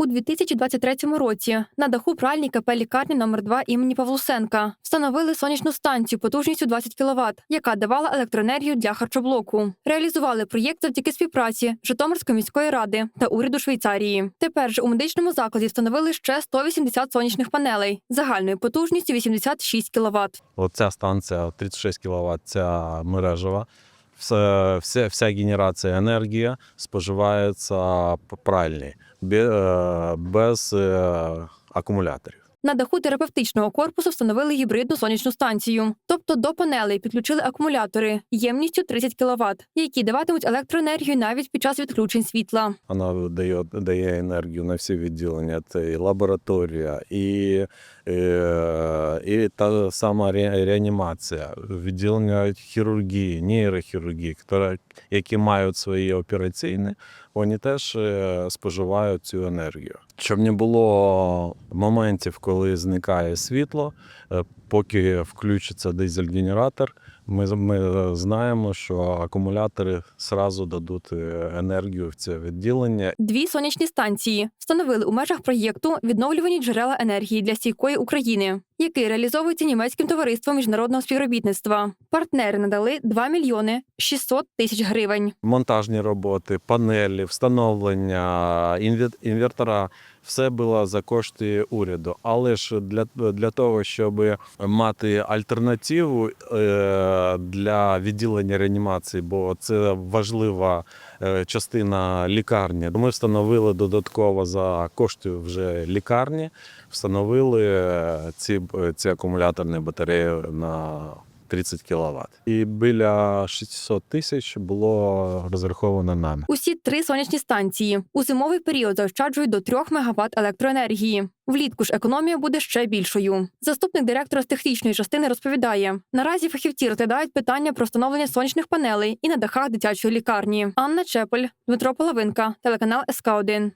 У 2023 році на даху пральні КП лікарні номер 2 імені Павлусенка встановили сонячну станцію потужністю 20 кВт, яка давала електроенергію для харчоблоку. Реалізували проєкт завдяки співпраці Житомирської міської ради та уряду Швейцарії. Тепер же у медичному закладі встановили ще 180 сонячних панелей загальною потужністю 86 кВт. Оця станція 36 кВт, ця мережева. Все, вся, вся генерація енергії споживається по пральні, е, без е, акумуляторів. На даху терапевтичного корпусу встановили гібридну сонячну станцію. Тобто до панелей підключили акумулятори ємністю 30 кВт, які даватимуть електроенергію навіть під час відключень світла. Вона дає, дає енергію на всі відділення. Це і лабораторія, і, е, і та сама ре- реанімація, відділення хірургії, нейрохірургії, які мають свої операційні, вони теж е, споживають цю енергію. Щоб не було моментів, коли зникає світло, е, поки включиться дизель-генератор, ми, ми знаємо, що акумулятори зразу дадуть е, енергію в це відділення. Дві сонячні станції встановили у межах проєкту відновлювані джерела енергії для стійкої України, який реалізовується німецьким товариством міжнародного співробітництва. Партнери надали 2 мільйони 600 тисяч гривень. Монтажні роботи, панелі, встановлення, інвертора. Все було за кошти уряду. Але ж для, для того, щоб мати альтернативу е, для відділення реанімації, бо це важлива е, частина лікарні. Ми встановили додатково за кошти вже лікарні, встановили е, ці, ці акумуляторні батареї на 30 кВт. І біля 600 тисяч було розраховано нами. Усі три сонячні станції у зимовий період заощаджують до 3 МВт електроенергії. Влітку ж економія буде ще більшою. Заступник директора з технічної частини розповідає: наразі фахівці розглядають питання про встановлення сонячних панелей і на дахах дитячої лікарні. Анна Чепель, Дмитро Половинка, телеканал СК 1